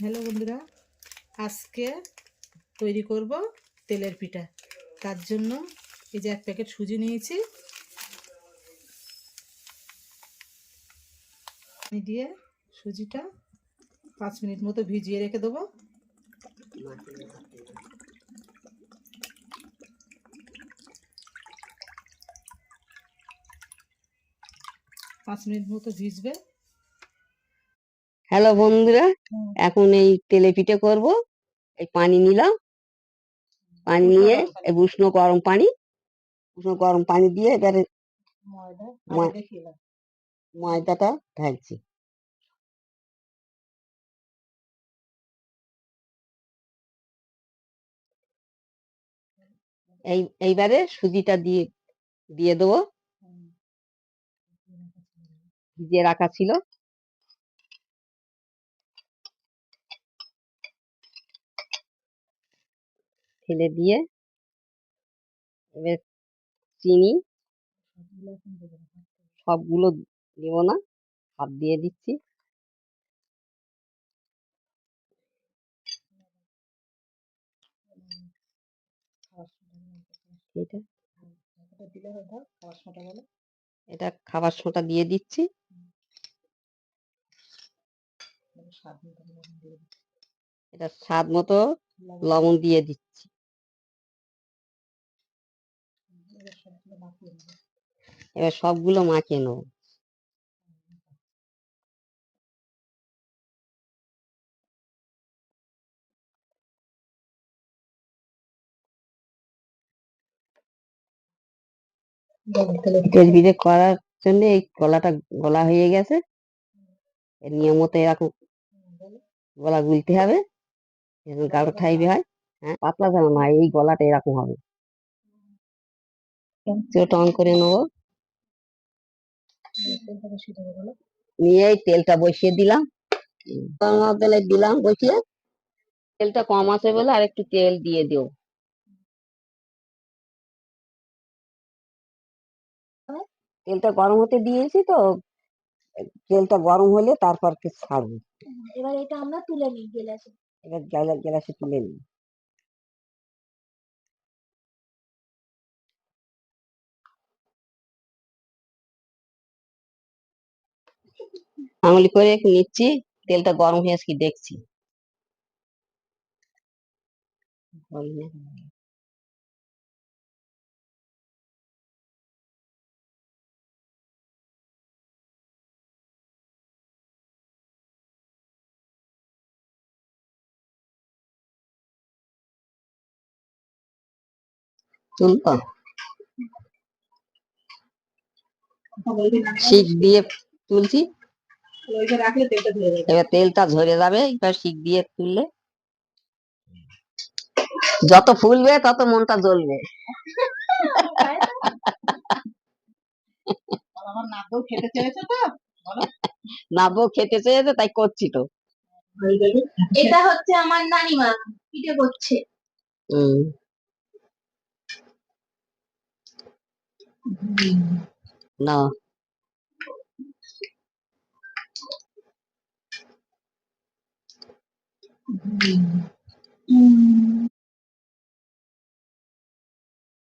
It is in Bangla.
হ্যালো বন্ধুরা, আজকে তৈরি করব তেলের পিঠা। তার জন্য এই যে এক প্যাকেট সুজি নিয়েছি। দিয়ে সুজিটা পাঁচ মিনিট মতো ভিজিয়ে রেখে দেবো। পাঁচ মিনিট মতো ভিজবে। হ্যালো বন্ধুরা এখন এই তেলে পিঠে করব। এই পানি নিলাম। পানি নিয়ে এই উষ্ণ গরম পানি উষ্ণ গরম পানি দিয়ে এবারে। ময়দাটা ঢালছি। এই এইবারে সুজিটা দিয়ে দিয়ে দেবো। ভিজিয়ে রাখা ছিল। ফেলে দিয়ে এবার চিনি সবগুলো দেবো না। হাত দিয়ে দিচ্ছি এটা খাবার সোঁটা দিয়ে দিচ্ছি। এটা স্বাদ মতো লবণ দিয়ে দিচ্ছি এবার সবগুলো মাখিয়ে নেব। এবার সবগুলো মাখিয়ে নেব। পিঠে করার জন্য এই গলাটা গলা হয়ে গেছে। নিয়ম মতো এরকম গলা গুলতে হবে। গাঢ় ঠাইবে হয়। হ্যাঁ পাতলা না এই গলাটা এরকম হবে। চোট অন করে নেব এবার তেলটা বসিয়ে দেবো বলো। নিয়ে তেলটা বসিয়ে দিলাম। গরম তেলে দিলাম বসিয়ে। তেলটা কম আছে বলে আর একটু তেল দিয়ে দিও তেলটা গরম হতে দিয়েছি তো তেলটা গরম হলে তারপর কি ছাড়বো। এবার এটা আমরা তুলে নিই গেলাসে। এবার গ্যালাসে তুলে নিই। আঙুলি করে নিচ্ছি তেলটা গরম হয়েছে কি দেখছি। হয়ে- তুলতো দিয়ে তুলছি। তেলটা এবার তেলটা ঝরে যাবে এবার শিক দিয়ে তুললে। যত ফুলবে তত মনটা জ্বলবে। নাবো খেতে চেয়েছে তাই করছি তো। এটা হচ্ছে আমার নানিমা পিঠে করছে। হম না